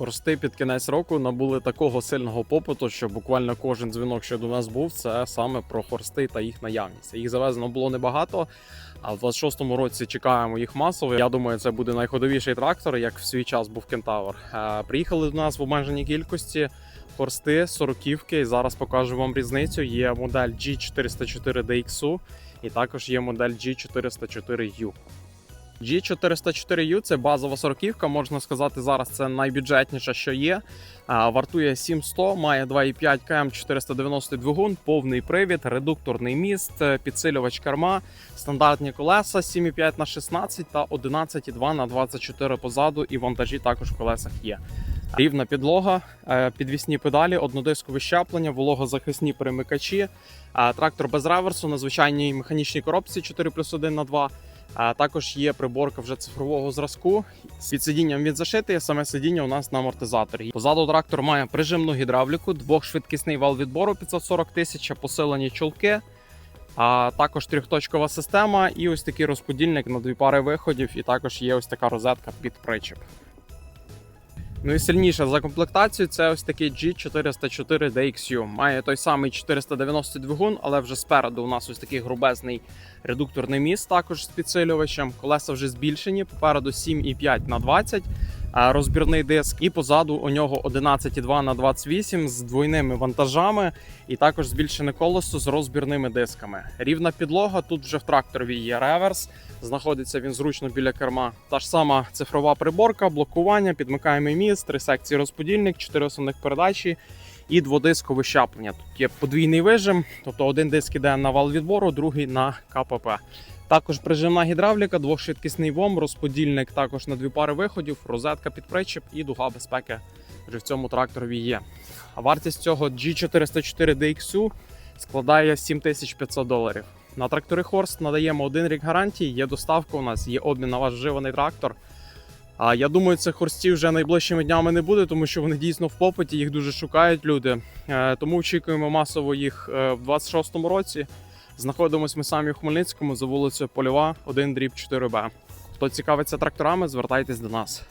Хорсти під кінець року набули такого сильного попиту, що буквально кожен дзвінок, що до нас був, це саме про хорсти та їх наявність. Їх завезено було небагато. А в 26-му році чекаємо їх масово. Я думаю, це буде найходовіший трактор, як в свій час був кентавр. Е, Приїхали до нас в обмеженій кількості хорсти, сороківки. І зараз покажу вам різницю. Є модель G404 DXU і також є модель G404U. G404U це базова сороківка, можна сказати, зараз це найбюджетніше, що є. Вартує 7100, має 2,5 км 490 двигун, повний привід, редукторний міст, е, підсилювач керма, стандартні колеса 7,5 на 16 та 11,2 на 24 позаду. І вантажі також в колесах є. Рівна підлога, е, підвісні педалі, однодискове щеплення, вологозахисні перемикачі, трактор без реверсу на звичайній механічній коробці 4 плюс 1 на 2. А також є приборка вже цифрового зразку. Під сидінням він зашитий, саме сидіння у нас на амортизаторі. Позаду трактор має прижимну гідравліку, двохшвидкісний вал відбору 540 тисяч, посилені чулки. А також трьохточкова система і ось такий розподільник на дві пари виходів, і також є ось така розетка під причеп. Ну і сильніше за комплектацію це ось такий G404 DXU. Має той самий 490 двигун, але вже спереду у нас ось такий грубезний редукторний міст, також з підсилювачем. Колеса вже збільшені. Попереду 7,5 на 20 а, розбірний диск, і позаду у нього 11,2 на 28 з двойними вантажами, і також збільшене колесо з розбірними дисками. Рівна підлога. Тут вже в тракторі є реверс. Знаходиться він зручно біля керма. Та ж сама цифрова приборка, блокування, підмикаємий міст, три секції розподільник, чотири основних передачі і дводискове щеплення. Тут є подвійний вижим, тобто один диск іде на вал відбору, другий на КПП. Також прижимна гідравліка, двохшвидкісний ВОМ, розподільник також на дві пари виходів, розетка під причеп і дуга безпеки вже в цьому тракторі є. А вартість цього G404 DXU складає 7500 доларів. На трактори Хорст надаємо один рік гарантії, є доставка у нас, є обмін на ваш вживаний трактор. А я думаю, цих хорстів вже найближчими днями не буде, тому що вони дійсно в попиті, їх дуже шукають люди. Е, Тому очікуємо масово їх е, в 26-му році. Знаходимося ми самі в Хмельницькому за вулицею Польова, 1 дріб 4Б. Хто цікавиться тракторами, звертайтесь до нас.